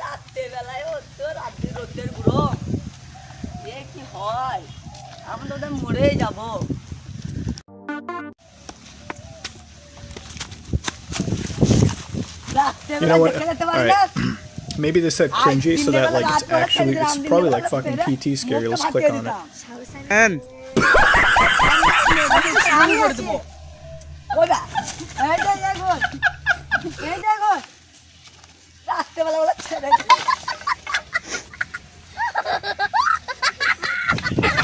রাত্রেবেলায় হতো রাত্রি রোদের গুঁড়ো এ কি হয় আমরা তো ওদের মরেই যাবো You know what? Alright. Maybe this said cringy so that like it's actually it's probably like fucking PT scary. Let's click on it. And রাত্রেবেলা বলে ছেড়ে।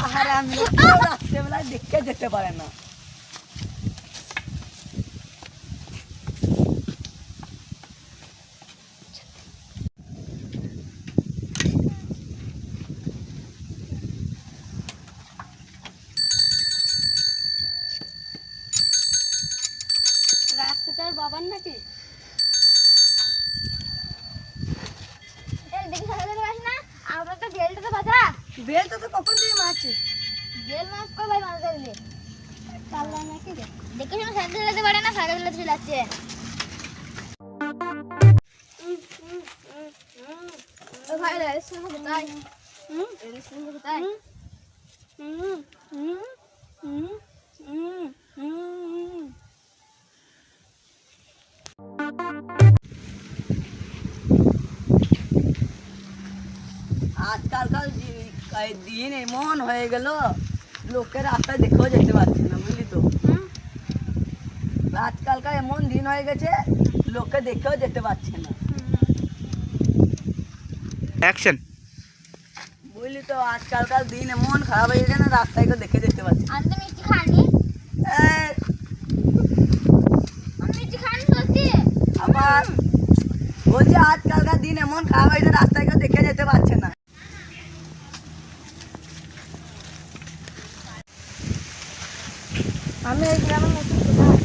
আহারে আমি রাত্রেবেলায় দেখতে যেতে পারে না রাস্তাটার বাবার নাকি এই দেখি সাথে সাথে পাস না আমরা তো গেলটা তো বাঁচা বেলটা তো কখন দিয়ে মারছে গেল মাছ কই ভাই মাছ দিলে কাল্লা নাকি দেখি শুনে সাইকেল চালাতে পারে না সাইকেল চালাতে চালাচ্ছে ও ভাই রে শুনে কোথায় হুম শুনে কোথায় হুম হুম হুম হুম হুম আজকালকার এই দিন এমন হয়ে গেল লোকের রাস্তায় দেখেও যেতে পারছে না বুঝলি তো। আজকালকার এমন দিন হয়ে গেছে লোকে দেখেও যেতে পারছে না. বুঝলি তো আজকালকার দিন এমন খারাপ হয়ে গেছে না রাস্তায় কেউ দেখে যেতে পারছে। আমি তো মিষ্টি খাইনি এই, আমি মিষ্টি খাইনি সত্যি? আবার বলছে আজকালকার দিন এমন খারাপ হয়েছে রাস্তায় কেউ দেখে যেতে পারছে না আমি এই গ্রামের নতুন কোথায়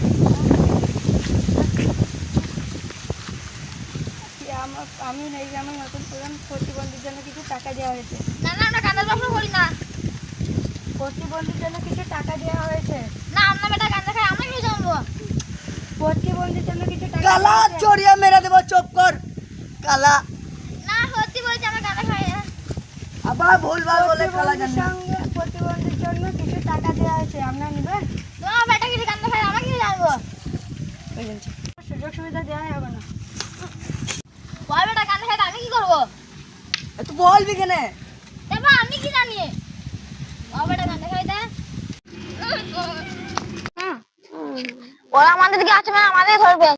আমি এই গ্রামের নতুন প্রধান প্রতিবন্ধীর জন্য কিছু টাকা দেওয়া হয়েছে। না না আমরা কান্দার ব্যবসা করি না। প্রতিবন্ধীর জন্য কিছু টাকা দেওয়া হয়েছে? না আমরা বেটা কান্দা খাই আমরা কি জানব প্রতিবন্ধীর জন্য কিছু টাকা কালা। চড়িয়ে মেরে দেবো চুপ কর। কালা। না সত্যি বলছি আমরা কান্দা খাই না। আবার ভুলভাল বলে কালা প্রতিবন্ধীর জানি। প্রতিবন্ধীর জন্য কিছু টাকা দেওয়া হয়েছে আপনারা নেবেন তোমার বেটা কি কান্দা খাই আমরা কি জানব সুযোগ সুবিধা দেওয়া হবে না। ওই বেটা কান্দা আমি কি করব? তুই বলবি কেনে? এবার আমি কি জানি? ও বেটা কান্দা দে। ওরা আমাদের দিকে আছে মানে আমাদের ধরবে।